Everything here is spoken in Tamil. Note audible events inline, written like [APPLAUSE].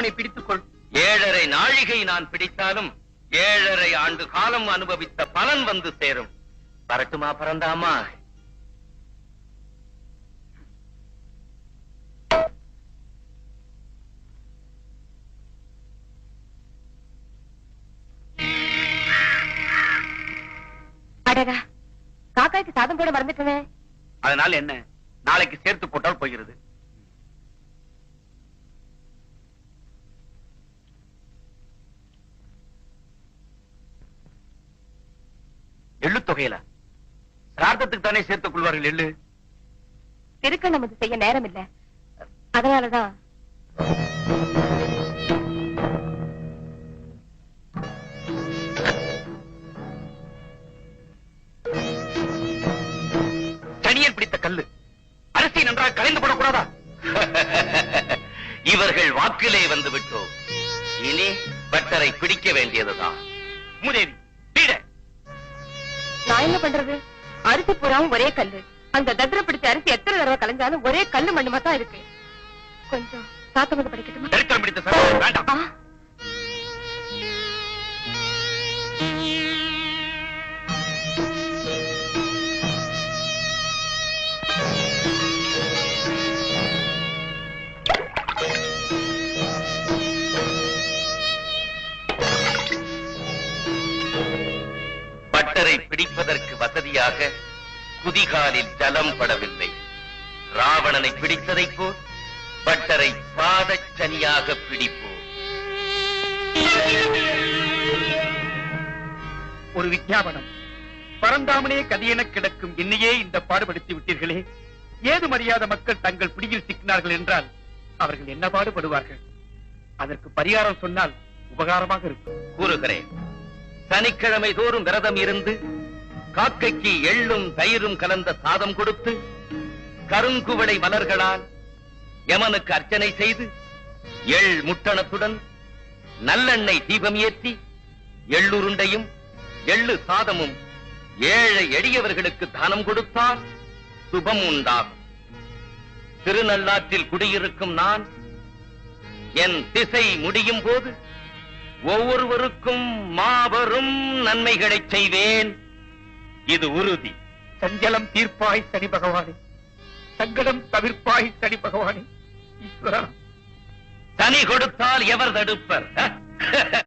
பரந்தாமனை பிடித்துக் கொள் ஏழரை நாழிகை நான் பிடித்தாலும் ஏழரை ஆண்டு காலம் அனுபவித்த பலன் வந்து சேரும். வரட்டுமா பரந்தாமா அடடா. காக்காய்க்கு சாதம் போட மறந்துட்டனே. அதனால என்ன? நாளைக்கு சேர்த்து போட்டால் போகிறது. எள்ளு தொகையில சிரார்த்தத்துக்கு தானே சேர்த்துக் கொள்வார்கள் எள்ளு? திருக்க நமது செய்ய நேரம் இல்ல அதனாலதான். சனியன் பிடித்த கல்லு. அரிசி நன்றாக கலைந்து போடக்கூடாதா? [LAUGHS] இவர்கள் வாக்கிலே வந்து விட்டோம். இனி பட்டரை பிடிக்க வேண்டியதுதான். மூதேவி. நான் என்ன பண்றது? அரிசி பூராவும் ஒரே கல்லு. அந்த தத்திர பிடிச்ச அரிசி எத்தனை தடவை கலைஞ்சாலும் ஒரே கல்லு மண்ணுமா தான் இருக்கு. கொஞ்சம் சாத்தம் வந்து படிக்கட்டுமா பட்டரை பிடிப்பதற்கு வசதியாக குதிகாலில் ஜலம் படவில்லை. ராவணனை பிடித்ததைப் போல் பட்டரை பாதச்சனியாக பிடிப்போம். ஒரு விஞ்ஞாபனம். பரந்தாமனே கதியென கிடக்கும் என்னையே இந்த பாடுபடுத்தி விட்டீர்களே. ஏது மரியாத மக்கள் தங்கள் பிடியில் சிக்கினார்கள் என்றால் அவர்கள் என்ன பாடுபடுவார்கள்? அதற்கு பரிகாரம் சொன்னால் உபகாரமாக இருக்கும். கூறுகிறேன். சனிக்கிழமை தோறும் விரதம் இருந்து காக்கைக்கு எள்ளும் தயிரும் கலந்த சாதம் கொடுத்து கருங்குவளை மலர்களால் யமனுக்கு அர்ச்சனை செய்து எள் முட்டணத்துடன் நல்லெண்ணெய் தீபம் ஏற்றி எள்ளுருண்டையும் எள்ளு சாதமும் ஏழை எளியவர்களுக்கு தானம் கொடுத்தால் சுபம் உண்டாகும். திருநள்ளாற்றில் குடியிருக்கும் நான் என் திசை முடியும் போது ஒவ்வொருவருக்கும் மாபெரும் நன்மைகளைச் செய்வேன். இது உறுதி. சஞ்சலம் தீர்ப்பாய் சனி பகவானே. சங்கடம் தவிர்ப்பாய் சனி பகவானே. தனி கொடுத்தால் எவர் தடுப்பர்?